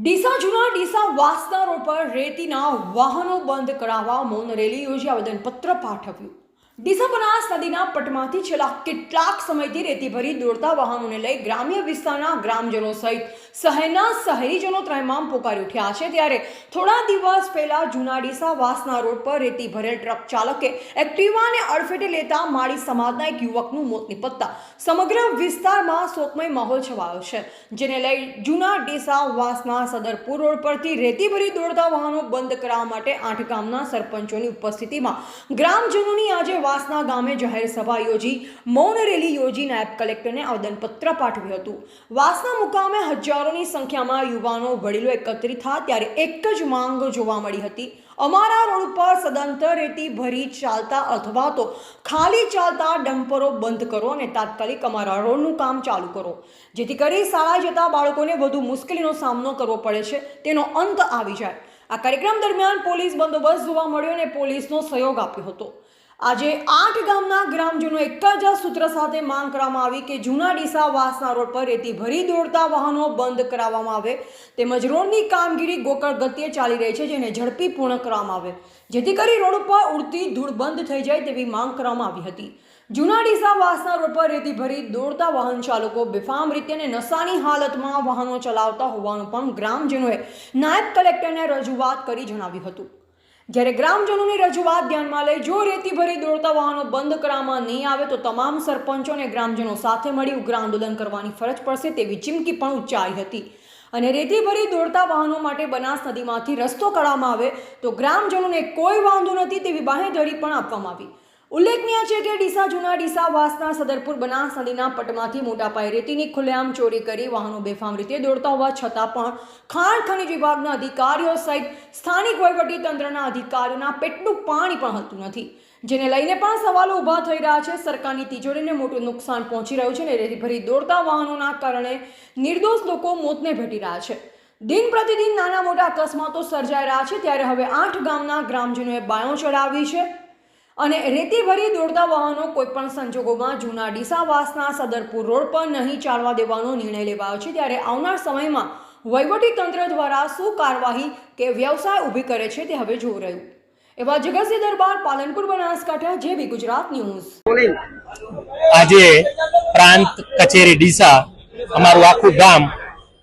ડીસા જૂના ડીસા વાસના પર રેતીના વાહનો બંધ કરાવવા મૌન રેલી યોજી આવેદનપત્ર પાઠવ્યું. ડીસા બનાસ નદીના પટમાંથી છેલ્લા કેટલાક સમયથી રેતી દોડતા વાહનોને લઈ ગ્રામ્ય વિસ્તારના ગ્રામજનો સહિત શહેરના શહેરીજનો ત્રહેમામ પોકારી ઉઠ્યા છે. ત્યારે થોડા દિવસ પહેલા જૂના ડીસા વાસના રોડ પર રેતી ભરેલ ટ્રક ચાલકે એક્ટિવાને અડફેટે લેતા માળી સમાજના એક યુવકનું મોત નિપજતા સમગ્ર વિસ્તારમાં શોકમય માહોલ છવાયો છે. જેને લઈ જૂના ડીસા વાસના સદરપુર રોડ પરથી રેતી ભરી દોડતા વાહનો બંધ કરાવવા માટે આઠ ગામના સરપંચોની ઉપસ્થિતિમાં ગ્રામજનોની આજે વાસના ગામે જાહેર સભા યોજી મૌન રેલી યોજી નાયબ કલેક્ટરને આવેદનપત્ર પાઠવ્યું હતું. વાસના મુકામે હજારોની સંખ્યામાં યુવાનો, વડીલો એકત્રિત થયા ત્યારે એક જ માંગ જોવા મળી હતી. અમારા રોડ પર સદંતર રેતી ભરી ચાલતા અથવા તો ખાલી ચાલતા ડમ્પરો બંધ કરો અને તાત્કાલિક અમારા રોડનું કામ ચાલુ કરો. જેથી કરી શાળા જતા બાળકોને વધુ મુશ્કેલીનો સામનો કરવો પડે છે. તેનો અંત આવી જાય. આ કાર્યક્રમ દરમિયાન પોલીસ બંદોબસ્ત જોવા મળ્યો અને પોલીસનો સહયોગ આપ્યો હતો. આજે આઠ ગામના ગ્રામજનો એક જ સૂત્ર સાથે માંગ કરવામાં આવી કે જૂના ડીસા વાસના રોડ પર રેતી ભરી દોડતા વાહનો બંધ કરાવવામાં આવે. તેમજ રોડની કામગીરી ગોકળ ગતિએ ચાલી રહી છે, જેને ઝડપી પૂર્ણ કરવામાં આવે. જેથી કરી રોડ ઉપર ઉડતી ધૂળ બંધ થઈ જાય તેવી માંગ કરવામાં આવી હતી. જૂના ડીસા વાસના રોડ પર રેતી ભરી દોડતા વાહન ચાલકો બેફામ રીતે અને નશાની હાલતમાં વાહનો ચલાવતા હોવાનું પણ ગ્રામજનોએ નાયબ કલેક્ટરને રજૂઆત કરી જણાવ્યું હતું. જ્યારે ગ્રામજનોની રજૂઆત ધ્યાનમાં લઈ જો રેતી ભરી દોડતા વાહનો બંધ કરવામાં નહીં આવે તો તમામ સરપંચો અને ગ્રામજનો સાથે મળી ઉગ્ર આંદોલન કરવાની ફરજ પડશે તેવી ચીમકી પણ ઉચ્ચારી હતી. અને રેતી ભરી દોડતા વાહનો માટે બનાસ નદીમાંથી રસ્તો કાઢવામાં આવે તો ગ્રામજનોને કોઈ વાંધો નથી તેવી બાહેધરી પણ આપવામાં આવી. ઉલ્લેખનીય છે કે ડીસા જૂના ડીસા વાસના સદરપુર બનાસ નદીના પટમાંથી મોટા પાયે રેતીની ખુલ્લેઆમ ચોરી કરી વાહનો બેફામ રીતે દોડતા હોવા છતાં પણ ખાણ ખનિજ વિભાગના અધિકારીઓ સહિત સ્થાનિક તંત્રના અધિકારીઓના પેટનું પાણી પણ હતું નથી. જેને લઈને પણ સવાલો ઊભા થઈ રહ્યા છે. સરકારની તિજોરીને મોટું નુકસાન પહોંચી રહ્યું છે અને રેતી ભરી દોડતા વાહનોના કારણે નિર્દોષ લોકો મોતને ભેટી રહ્યા છે. દિન પ્રતિદિન નાના મોટા અકસ્માતો સર્જાઈ રહ્યા છે. ત્યારે હવે આઠ ગામના ગ્રામજનોએ બાયો ચડાવી છે. અને રેતી ભરી દોડતા વાહનો કોઈપણ સંજોગોમાં જૂના ડીસાવાસના સદરપુર રોડ પર નહીં ચાલવા દેવાનો નિર્ણય લેવાયો છે. ત્યારે આવનાર સમયમાં વહીવટી તંત્ર દ્વારા શું કાર્યવાહી કે વ્યવસાય ઊભી કરે છે તે હવે જોઈ રહ્યું. એવા જગતસિંહ દરબાર પાલનપુર બનાસકાંઠા જેવી ગુજરાત ન્યૂઝ. આજે પ્રાંત કચેરી ડીસા અમારું આખું ગામ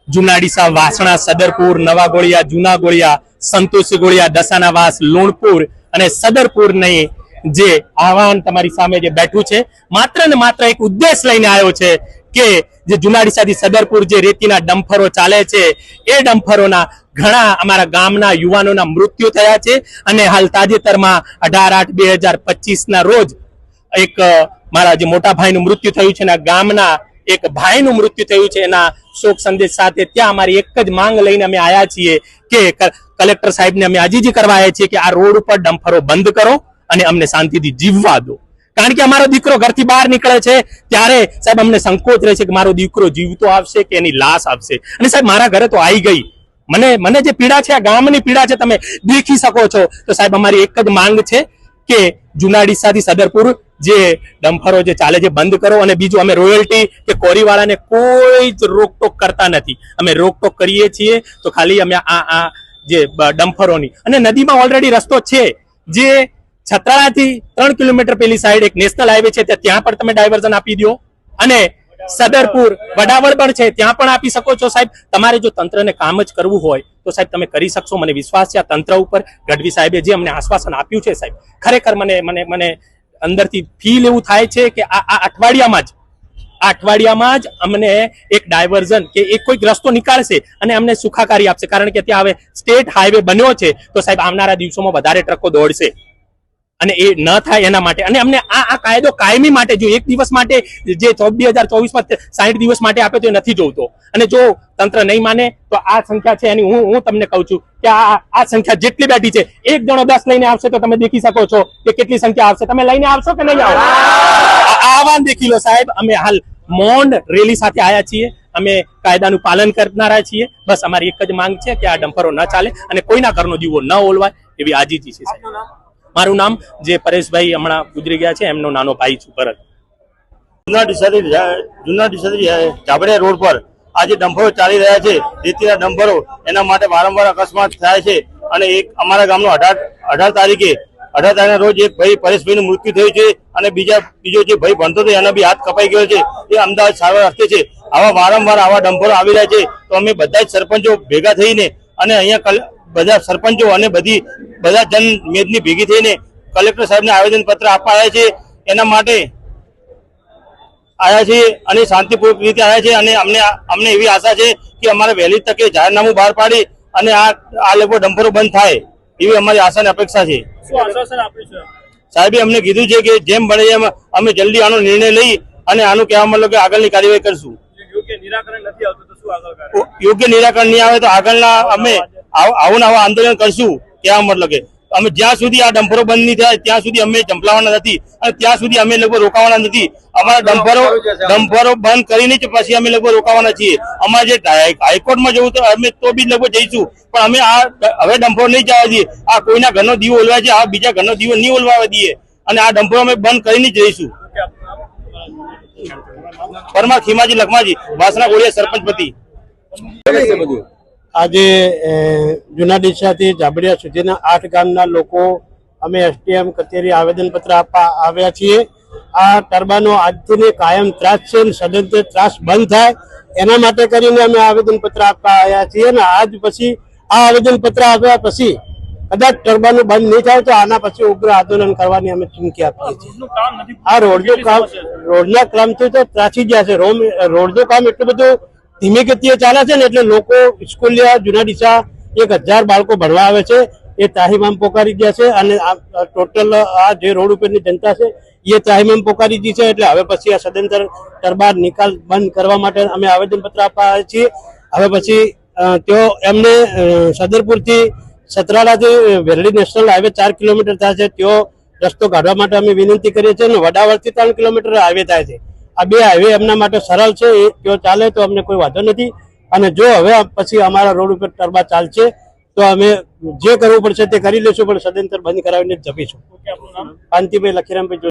જૂના ડીસા વાસણા સદરપુર નવા ગોળિયા જૂના ગોળિયા સંતોષ ગોળિયા દસાનાવાસ લુણપુર અને સદરપુર નહીં જે આહવાન તમારી સામે જે બેઠું છે, માત્ર ને માત્ર એક ઉદ્દેશ લઈને આવ્યો છે કે જે જુનાડીસાથી સદરપુર જે રેતીના ડમ્ફરો ચાલે છે, એ ડમ્ફરોના ઘણા અમારા ગામના યુવાનોના મૃત્યુ થયા છે અને હાલ તાજેતરમાં અઢાર આઠ બે હજાર પચીસના રોજ એક મારા જે મોટા ભાઈનું મૃત્યુ થયું છે એના ગામના એક ભાઈનું મૃત્યુ થયું છે, એના શોક સંદેશ સાથે ત્યાં અમારી એક જ માંગ લઈને અમે આવ્યા છીએ કે કલેક્ટર સાહેબને અમે આજીજી કરવા આવ્યા છીએ કે આ રોડ ઉપર ડમ્ફરો બંધ કરો. અને અમને શાંતિથી જીવવા દો. કારણ કે અમારો દીકરો ઘરથી બહાર નીકળે છે, ત્યારે સાહેબ અમને સંકોચ રહે છે કે મારો દીકરો જીવતો આવશે કે એની લાશ આવશે. અને સાહેબ મારા ઘરે તો આવી ગઈ. મને મને જે પીડા છે, આ ગામની પીડા છે, તમે દેખી શકો છો. તો સાહેબ અમારી એક જ માંગ છે કે જૂના ડીસાથી સદરપુર જે ડમ્ફરો જે ચાલે છે, બંધ કરો. અને બીજું અમે રોયલ્ટી કે કોરીવાળાને કોઈ જ રોકટોક કરતા નથી. અમે રોકટોક કરીએ છીએ, તો ખાલી અમે આ આ જે ડમ્ફરોની. અને નદીમાં ઓલરેડી રસ્તો છે, જે છત્રાળાથી ત્રણ કિલોમીટર પેલી સાઈડ એક નેશનલ હાઈવે છે, ત્યાં પણ તમે ડાયવર્ઝન આપી દો અને સદરપુર, વડાવળ પણ છે, ત્યાં પણ આપી શકો છો સાહેબ. તમારે જો તંત્રને કામ જ કરવું હોય, તો સાહેબ તમે કરી શકશો. મને વિશ્વાસ છે આ તંત્ર ઉપર, ગઢવી સાહેબે જે અમને આશ્વાસન આપ્યું છે સાહેબ, ખરેખર મને મને મને અંદરથી ફીલ એવું થાય છે કે આ આ અઠવાડિયામાં જ, આ અઠવાડિયામાં જ અમને એક ડાયવર્ઝન કે એક કોઈક રસ્તો નીકાળશે અને અમને સુખાકારી આપશે. કારણ કે ત્યાં હવે સ્ટેટ હાઈવે બન્યો છે, તો સાહેબ આવનારા દિવસોમાં વધારે ટ્રકો દોડશે. અને એ ન થાય એના માટે. અને અમને આ આ કાયદો કાયમી માટે જો એક દિવસ માટે જે બે હજાર ચોવીસમાં સાઠ દિવસ માટે આપે તો એ નથી જોવતો. અને જો તંત્ર નહીં માને, તો આ સંખ્યા છે એની હું હું તમને કહું છું કે આ આ સંખ્યા જેટલી બેઠી છે, એક જણો દસ લઈને આવશે તો તમે દેખી શકો છો કે કેટલી સંખ્યા આવશે. તમે લઈને આવશો કે નહીં આવો આહવાન દેખી લો સાહેબ. અમે હાલ મૌન રેલી સાથે આવ્યા છીએ. અમે કાયદાનું પાલન કરનારા છીએ. બસ અમારી એક જ માંગ છે કે આ ડમ્પરો ન ચાલે અને કોઈના ઘરનો દીવો ન ઓલવાય એવી આજીજી છે સાહેબ. મારું નામ જે પરેશભાઈ હમણાં ગુજરી ગયા છે, એમનો નાનો ભાઈ છું ભરત. જુના ડીસાથી જુના જૂના ડીસાથી રોડ પર આ જે ડમ્પરો ચાલી રહ્યા છે, રેતીના ડમ્પરો એના માટે વારંવાર અકસ્માત થાય છે અને એક અમારા ગામનો અઢાર અઢાર તારીખે, અઢાર તારીખના રોજ એક ભાઈ પરેશભાઈનું મૃત્યુ થયું છે અને બીજા, બીજો જે ભાઈ ભણતો હતો, એના બી હાથ કપાઈ ગયો છે, એ અમદાવાદ સારવાર રસ્તે છે. આવા વારંવાર આવા ડમ્પરો આવી રહ્યા છે, તો અમે બધા જ સરપંચો ભેગા થઈને અને અહીંયા બધા સરપંચો અને બધી બધા જન મેદની ભેગી થઈને કલેક્ટર સાહેબને આવેદન પત્ર આપવા આવ્યા છે. એના માટે આવ્યા છે અને શાંતિપૂર્વક રીતે આવ્યા છે અને અમને અમને એવી આશા છે કે અમારે વહેલી તકે જાહેરનામું બહાર પાડી અને આ આ લોકો ડમ્પરો બંધ થાય એવી અમારી આશા અને અપેક્ષા છે. સાહેબે અમને કીધું છે કે જેમ બને એમ અમે જલ્દી આનો નિર્ણય લઈ અને આનું કહેવા મતલબ કે આગળની કાર્યવાહી કરશું. યોગ્ય નિરાકરણ નહીં આવે તો આગળના અમે આવ- આવું આંદોલન કરશું કહેવા મતલબ કે. અમે જ્યાં સુધી આ ડમ્પરો બંધ નહીં થાય ત્યાં સુધી અમે ચંપલાવાના નથી અને ત્યાં સુધી અમે લોકો રોકાવાના નથી. અમારા ડમ્પરો ડમ્પરો બંધ કરીને જ પછી અમે લોકો રોકાવાના છીએ. અમારે જે હાઈકોર્ટમાં જવું તો અમે તો બી લોકો જઈશું પણ અમે આ હવે ડમ્પરો નહીં જવા દઈએ. આ કોઈના ઘરનો દીવો ઓલવા છે આ બીજા ઘરનો દીવો નહીં ઓલવા દઈએ. અને આ ડમ્પરો અમે બંધ કરીને જ જઈશું. પરમાર ખીમાજી લખમાજી વાસના ગોળિયા સરપંચ પતિ. આજે જૂના ડીસાથી જાબડિયા સુધીના આઠ ગામના લોકો અમે એસટીએમ કચેરી આવેદનપત્ર આપવા આવ્યા છીએ. આ ટર્બાનો આજથી કાયમ ત્રાસ છે અને સદંતર ત્રાસ બંધ થાય. એના માટે કરીને અમે આવેદનપત્ર આપવા આવ્યા છીએ અને આજ પછી આ આવેદનપત્ર આપ્યા પછી કદાચ ટર્બાનો બંધ નહીં થાય તો આના પછી ઉગ્ર આંદોલન કરવાની અમે ચીમકી આપીએ છીએ. આ રોડનું કામ રોડના કામથી તો ત્રાસી ગયા છે. રોડનું કામ એટલું બધું ધીમી ગતિએ ચાલે છે ને એટલે લોકો સ્કૂલિયા, જુના ડીસા, એક હજાર બાળકો ભણવા આવે છે, એ ત્રાહિમામ પોકારી ગયા છે અને ટોટલ આ જે રોડ ઉપરની જનતા છે, એ ત્રાહિમામ પોકારી ગઈ છે એટલે હવે પછી આ સદંતર દરબાર નિકાલ બંધ કરવા માટે અમે આવેદનપત્ર આપવા છીએ. હવે પછી તેઓ એમને સદરપુરથી સતરાડાથી વેરડી નેશનલ હાઈવે ચાર કિલોમીટર થાય છે, તેઓ રસ્તો કાઢવા માટે અમે વિનંતી કરીએ છીએ અને વડાવરથી ત્રણ કિલોમીટર હાઈવે થાય છે. આ બે હાઈવે એમના માટે સરળ છે એ જો ચાલે તો અમને કોઈ વાંધો નથી. અને જો હવે પછી અમારા રોડ ઉપર ટર્બા ચાલશે તો અમે જે કરવું પડશે તે કરી લઈશું પણ સદંતર બંધ કરાવીને જ જપીશું. કાંતિભાઈ લખીરામભાઈ